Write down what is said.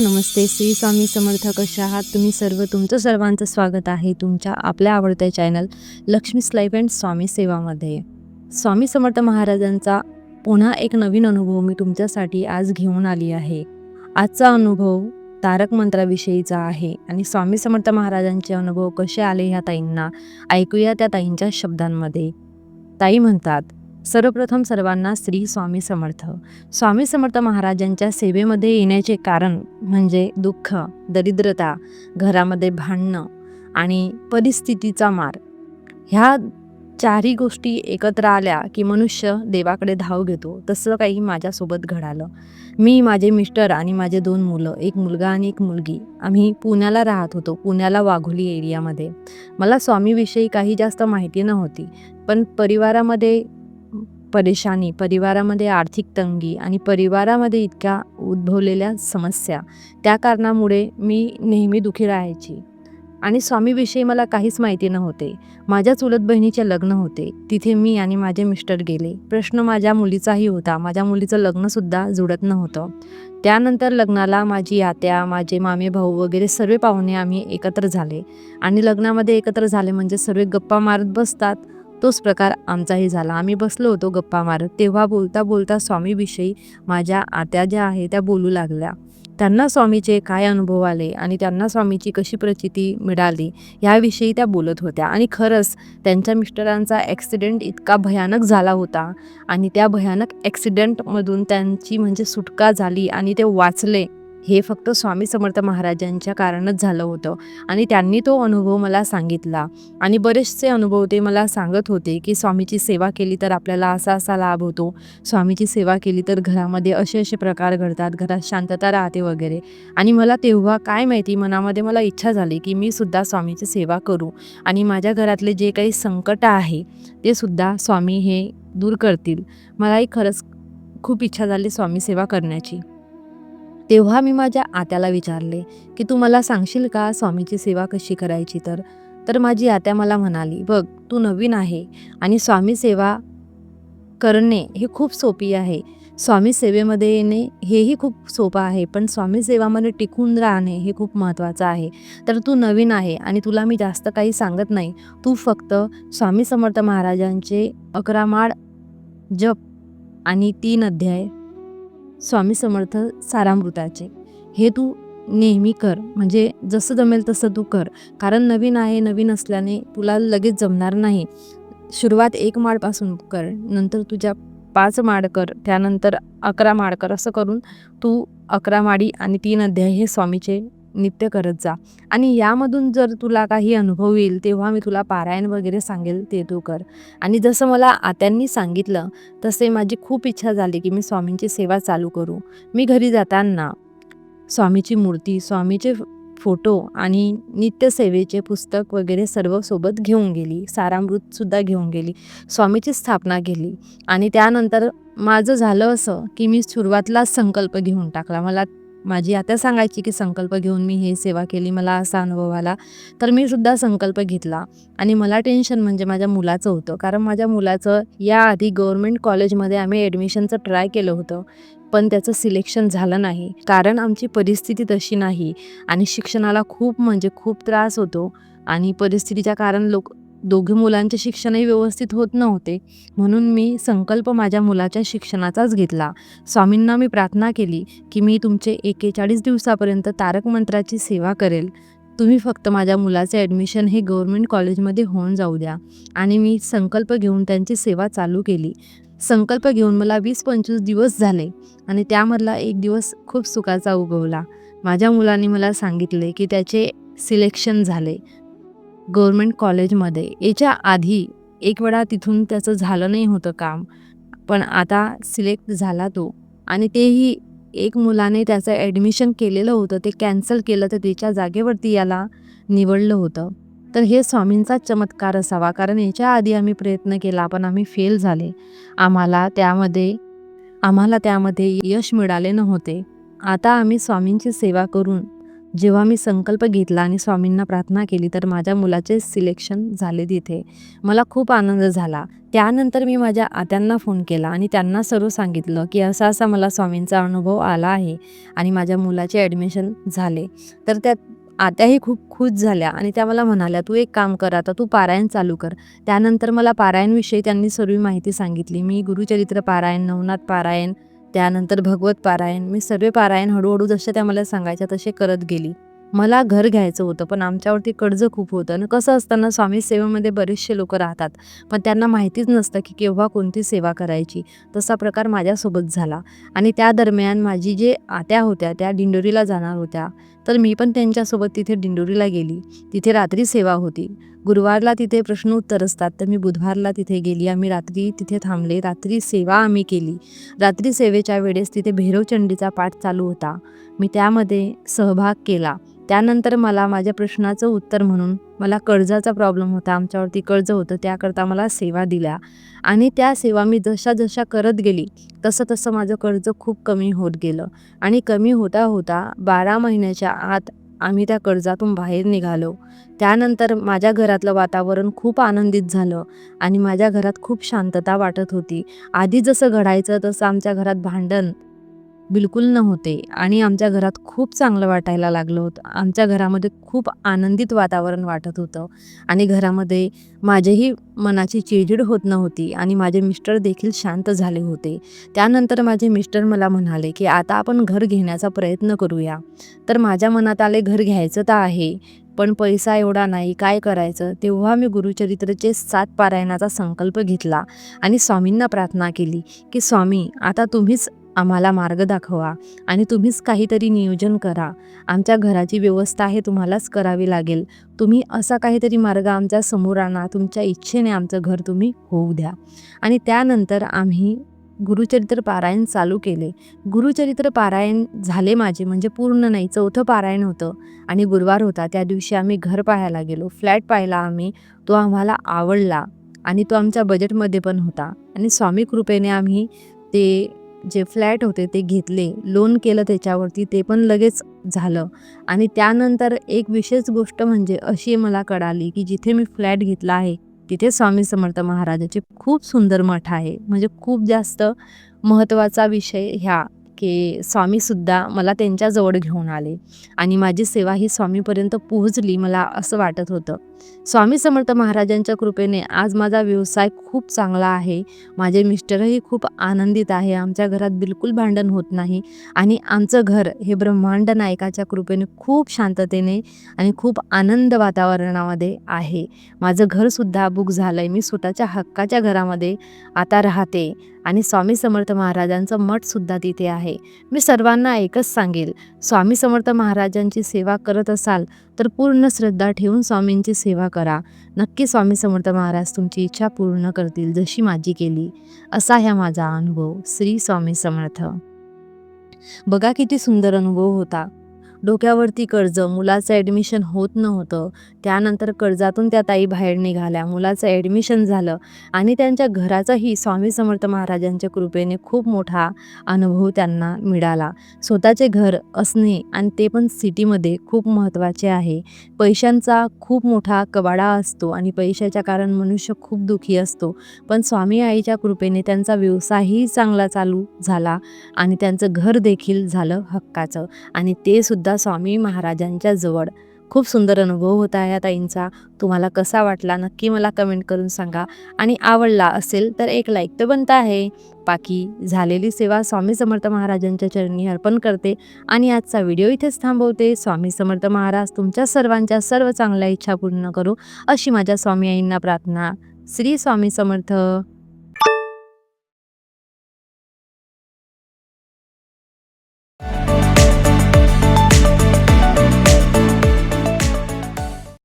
नमस्ते श्री स्वामी समर्थ कशा आहात? तुम्ही सर्व तुमचं सर्वांचं स्वागत आहे तुमच्या आपल्या आवडत्या चॅनल लक्ष्मी स्लाईफ अँड स्वामी सेवामध्ये. स्वामी समर्थ महाराजांचा पुन्हा एक नवीन अनुभव मी तुमच्यासाठी आज घेऊन आली आहे. आजचा अनुभव तारक मंत्राविषयीचा आहे आणि स्वामी समर्थ महाराजांचे अनुभव कसे आले ह्या ताईंना ऐकूया त्या ताईंच्या शब्दांमध्ये. ताई म्हणतात सर्वप्रथम सर्वांना श्री स्वामी समर्थ. स्वामी समर्थ महाराजांच्या सेवेमध्ये येण्याचे कारण म्हणजे दुःख दरिद्रता घरामध्ये भांडणं आणि परिस्थितीचा मार. ह्या चारही गोष्टी एकत्र आल्या की मनुष्य देवाकडे धाव घेतो. तसं काही माझ्यासोबत घडालं. मी माझे मिस्टर आणि माझे दोन मुलं एक मुलगा आणि एक मुलगी आम्ही पुण्याला राहत होतो पुण्याला वाघोली एरियामध्ये. मला स्वामीविषयी काही जास्त माहिती नव्हती पण परिवारामध्ये परेशानी परिवारामध्ये आर्थिक तंगी आणि परिवारामध्ये इतक्या उद्भवलेल्या समस्या त्या कारणामुळे मी नेहमी दुखी राहायची. आणि स्वामीविषयी मला काहीच माहिती नव्हते. माझ्या चुलत बहिणीचे लग्न होते. तिथे मी आणि माझे मिस्टर गेले. प्रश्न माझ्या मुलीचाही होता. माझ्या मुलीचं लग्नसुद्धा जुळत नव्हतं. त्यानंतर लग्नाला माझी आत्या माझे मामे भाऊ वगैरे सर्व पाहुणे आम्ही एकत्र झाले. आणि लग्नामध्ये एकत्र झाले म्हणजे सर्व गप्पा मारत बसतात. तोच प्रकार आमचाही झाला. आम्ही बसलो होतो गप्पा मारत. तेव्हा बोलता बोलता स्वामीविषयी माझ्या आत्या ज्या आहे त्या बोलू लागल्या. त्यांना स्वामीचे काय अनुभव आले आणि त्यांना स्वामीची कशी प्रचिती मिळाली याविषयी त्या बोलत होत्या. आणि खरंच त्यांच्या मिस्टरांचा ॲक्सिडेंट इतका भयानक झाला होता आणि त्या भयानक ॲक्सिडेंटमधून त्यांची म्हणजे सुटका झाली आणि ते वाचले. हे फक्त स्वामी समर्थ महाराजांच्या कारणच झालं होतं. आणि त्यांनी तो अनुभव मला सांगितला. आणि बरेचसे अनुभव ते मला सांगत होते की स्वामीची सेवा केली तर आपल्याला असा असा लाभ होतो. स्वामीची सेवा केली तर घरामध्ये असे असे प्रकार घडतात. घरात शांतता राहते वगैरे. आणि मला तेव्हा काय माहिती मनामध्ये मला इच्छा झाली की मी सुद्धा स्वामीची सेवा करू. आणि माझ्या घरातले जे काही संकट आहे ते सुद्धा स्वामी हे दूर करतील. मलाही खरंच खूप इच्छा झाली स्वामी सेवा करण्याची. तेव्हा मी माझ्या आत्याला विचारले की तू मला सांगशील का स्वामीची सेवा कशी करायची तर? तर माझी आत्या मला म्हणाली बघ तू नवीन आहे आणि स्वामी सेवा करणे हे खूप सोपी आहे. स्वामी सेवेमध्ये येणे हेही खूप सोपं आहे पण स्वामी सेवामध्ये टिकून राहणे हे खूप महत्त्वाचं आहे. तर तू नवीन आहे आणि तुला मी जास्त काही सांगत नाही. तू फक्त स्वामी समर्थ महाराजांचे अकरा माळ जप आणि तीन अध्याय स्वामी समर्थ सारामृताचे. हे तू नेहमी कर म्हणजे जसं जमेल तसं तू कर. कारण नवीन आहे नवीन असल्याने तुला लगेच जमणार नाही. सुरुवात एक माळपासून कर नंतर तुझ्या पाच माळ कर त्यानंतर अकरा माळ कर. असं करून तू अकरा माळी आणि तीन अध्याय हे स्वामीचे नित्य करत जा. आणि यामधून जर तुला काही अनुभव येईल तेव्हा मी तुला पारायण वगैरे सांगेल ते तू कर. आणि जसं मला आत्यांनी सांगितलं तसे माझी खूप इच्छा झाली की मी स्वामींची सेवा चालू करू. मी घरी जाताना स्वामीची मूर्ती स्वामीचे फोटो आणि नित्यसेवेचे पुस्तक वगैरे सर्व सोबत घेऊन गेली. सारामृतसुद्धा घेऊन गेली. स्वामीची स्थापना केली. आणि त्यानंतर माझं झालं असं की मी सुरुवातीलाच संकल्प घेऊन टाकला. मला माझी आता सांगायची की संकल्प घेऊन मी हे सेवा केली मला असा अनुभव आला. तर मी सुद्धा संकल्प घेतला आणि मला टेन्शन म्हणजे माझ्या मुलाचं होतं. कारण माझ्या मुलाचं याआधी गव्हर्मेंट कॉलेजमध्ये आम्ही ॲडमिशनचं ट्राय केलं होतं पण त्याचं सिलेक्शन झालं नाही. कारण आमची परिस्थिती तशी नाही आणि शिक्षणाला खूप म्हणजे खूप त्रास होतो आणि परिस्थितीच्या कारण लोक दोघे मुलांचे शिक्षणही व्यवस्थित होत नव्हते. म्हणून मी संकल्प माझ्या मुलाच्या शिक्षणाचाच घेतला. स्वामींना मी प्रार्थना केली की मी तुमचे एकेचाळीस दिवसापर्यंत तारक मंत्राची सेवा करेल. तुम्ही फक्त माझ्या मुलाचे ॲडमिशन हे गव्हर्मेंट कॉलेजमध्ये होऊन जाऊ द्या. आणि मी संकल्प घेऊन त्यांची सेवा चालू केली. संकल्प घेऊन मला वीस पंचवीस दिवस झाले आणि त्यामधला एक दिवस खूप सुखाचा उगवला. माझ्या मुलाने मला सांगितले की त्याचे सिलेक्शन झाले. गव्हर्मेंट कॉलेजमध्ये. याच्या आधी एक वेळा तिथून त्याचं झालं नाही होतं काम पण आता सिलेक्ट झाला तो. आणि तेही एक मुलाने त्याचं ॲडमिशन केलेलं होतं ते कॅन्सल केलं तर त्याच्या जागेवरती याला निवडलं होतं. तर हे स्वामींचा चमत्कार असावा कारण याच्या आधी आम्ही प्रयत्न केला पण आम्ही फेल झाले. आम्हाला त्यामध्ये आम्हाला त्यामध्ये यश मिळाले नव्हते. आता आम्ही स्वामींची सेवा करून जेव्हा मी संकल्प घेतला आणि स्वामींना प्रार्थना केली तर माझ्या मुलाचे सिलेक्शन झाले तिथे. मला खूप आनंद झाला. त्यानंतर मी माझ्या आत्यांना फोन केला आणि त्यांना सर्व सांगितलं की असा असा मला स्वामींचा अनुभव आला आहे आणि माझ्या मुलाचे ॲडमिशन झाले. तर त्या आत्याही खूप खुश झाल्या आणि त्या मला म्हणाल्या तू एक काम कर आता तू पारायण चालू कर. त्यानंतर मला पारायणविषयी त्यांनी सर्व माहिती सांगितली. मी गुरुचरित्र पारायण नवनाथ पारायण त्यानंतर भगवत पारायण. मी सर्व पारायण हळूहळू जसे त्या मला सांगायच्या तसे करत गेली. मला घर घ्यायचं होतं पण आमच्यावरती कर्ज खूप होतं. आणि कसं असताना स्वामी सेवेमध्ये बरेचसे लोक राहतात. पण त्यांना माहितीच नसतं की केव्हा कोणती सेवा करायची. तसा प्रकार माझ्यासोबत झाला. आणि त्या दरम्यान माझी जे आत्या होत्या त्या दिंडोरीला जाणार होत्या. तर मी पण त्यांच्यासोबत तिथे दिंडोरीला गेली. तिथे रात्री सेवा होती. गुरुवारला तिथे प्रश्न उत्तर असतात तर मी बुधवारला तिथे गेली. आम्ही रात्री तिथे थांबले. रात्री सेवा आम्ही केली. रात्री सेवेच्या वेळेस तिथे भैरवचंडीचा पाठ चालू होता. मी त्यामध्ये सहभाग केला. त्यानंतर मला माझ्या प्रश्नाचं उत्तर म्हणून मला कर्जाचा प्रॉब्लेम होता आमच्यावरती कर्ज होतं त्याकरता मला सेवा दिल्या. आणि त्या सेवा मी जशा जशा करत गेली तसं तसं माझं कर्ज खूप कमी होत गेलं. आणि कमी होता होता बारा महिन्याच्या आत आम्ही त्या कर्जातून बाहेर निघालो. त्यानंतर माझ्या घरातलं वातावरण खूप आनंदित झालं आणि माझ्या घरात खूप शांतता वाटत होती. आधी जसं घडायचं तसं आमच्या घरात भांडण बिलकुल नव्हते. आणि आमच्या घरात खूप चांगलं वाटायला लागलं होतं. आमच्या घरामध्ये खूप आनंदित वातावरण वाटत होतं. आणि घरामध्ये माझ्याही मनाची चिडचिड होत नव्हती. आणि माझे मिस्टर देखील शांत झाले होते. त्यानंतर माझे मिस्टर मला म्हणाले की आता आपण घर घेण्याचा प्रयत्न करूया. तर माझ्या मनात आले घर घ्यायचं तर आहे पण पैसा एवढा नाही. काय करायचं? तेव्हा मी गुरुचरित्रचे सात पारायणाचा संकल्प घेतला आणि स्वामींना प्रार्थना केली की स्वामी आता तुम्हीच आम्हाला मार्ग दाखवा आणि तुम्हीच काहीतरी नियोजन करा. आमच्या घराची व्यवस्था हे तुम्हालाच करावी लागेल. तुम्ही असा काहीतरी मार्ग आमच्यासमोर आणा तुमच्या इच्छेने आमचं घर तुम्ही होऊ द्या. आणि त्यानंतर आम्ही गुरुचरित्र पारायण चालू केले. गुरुचरित्र पारायण झाले माझे म्हणजे पूर्ण नाही चौथं पारायण होतं आणि गुरुवार होता. त्या दिवशी आम्ही घर पाहायला गेलो. फ्लॅट पाहिला आम्ही. तो आम्हाला आवडला आणि तो आमच्या बजेटमध्ये पण होता. आणि स्वामी कृपेने आम्ही ते जे फ्लॅट होते ते घेतले लोन केलं त्याच्यावरती ते पण लगेच झालं. आणि त्यानंतर एक विशेष गोष्ट म्हणजे अशी मला कळाली की जिथे मी फ्लॅट घेतला आहे तिथे स्वामी समर्थ महाराजाचे खूप सुंदर मठ आहे. म्हणजे खूप जास्त महत्त्वाचा विषय ह्या. की स्वामीसुद्धा मला त्यांच्याजवळ घेऊन आले. आणि माझी सेवा ही स्वामीपर्यंत पोहोचली मला असं वाटत होतं. स्वामी समर्थ महाराजांच्या कृपेने आज माझा व्यवसाय खूप चांगला आहे. माझे मिस्टरही खूप आनंदित आहे. आमच्या घरात बिलकुल भांडण होत नाही. आणि आमचं घर हे ब्रह्मांड नायकाच्या कृपेने खूप शांततेने आणि खूप आनंद वातावरणामध्ये आहे. माझं घरसुद्धा बुक झालं आहे मी स्वतःच्या हक्काच्या घरामध्ये आता राहते. आणि स्वामी समर्थ महाराजांचं मठसुद्धा तिथे आहे. मी सर्वांना एकच सांगेल स्वामी समर्थ महाराजांची सेवा करत असाल तर पूर्ण श्रद्धा ठेवून स्वामींची सेवा करा. नक्की स्वामी समर्थ महाराज तुमची इच्छा पूर्ण करतील जशी माझी केली. असा ह्या माझा अनुभव श्री स्वामी समर्थ. बघा किती सुंदर अनुभव होता. डोक्यावरती कर्ज मुलाचं ॲडमिशन होत नव्हतं. त्यानंतर कर्जातून त्या ताई बाहेर निघाल्या. मुलाचं ॲडमिशन झालं आणि त्यांच्या घराचाही स्वामी समर्थ महाराजांच्या कृपेने खूप मोठा अनुभव त्यांना मिळाला. स्वतःचे घर असणे आणि ते पण सिटीमध्ये खूप महत्त्वाचे आहे. पैशांचा खूप मोठा कवाडा असतो आणि पैशाच्या कारण मनुष्य खूप दुःखी असतो. पण स्वामी आईच्या कृपेने त्यांचा व्यवसायही चांगला चालू झाला आणि त्यांचं घर देखील झालं हक्काचं आणि ते सुद्धा स्वामी महाराजांच्या जवळ खूप सुंदर अनुभव होता या ताईंचा. तुम्हाला कसा वाटला नक्की मला कमेंट करून सांगा. आणि आवडला असेल तर एक लाईक तर बनता आहे. बाकी झालेली सेवा स्वामी समर्थ महाराजांच्या चरणी अर्पण करते. आणि आजचा व्हिडिओ इथेच थांबवते. स्वामी समर्थ महाराज तुमच्या सर्वांच्या सर्व चांगल्या इच्छा पूर्ण करू. अशी माझ्या स्वामी आईंना प्रार्थना. श्री स्वामी समर्थ.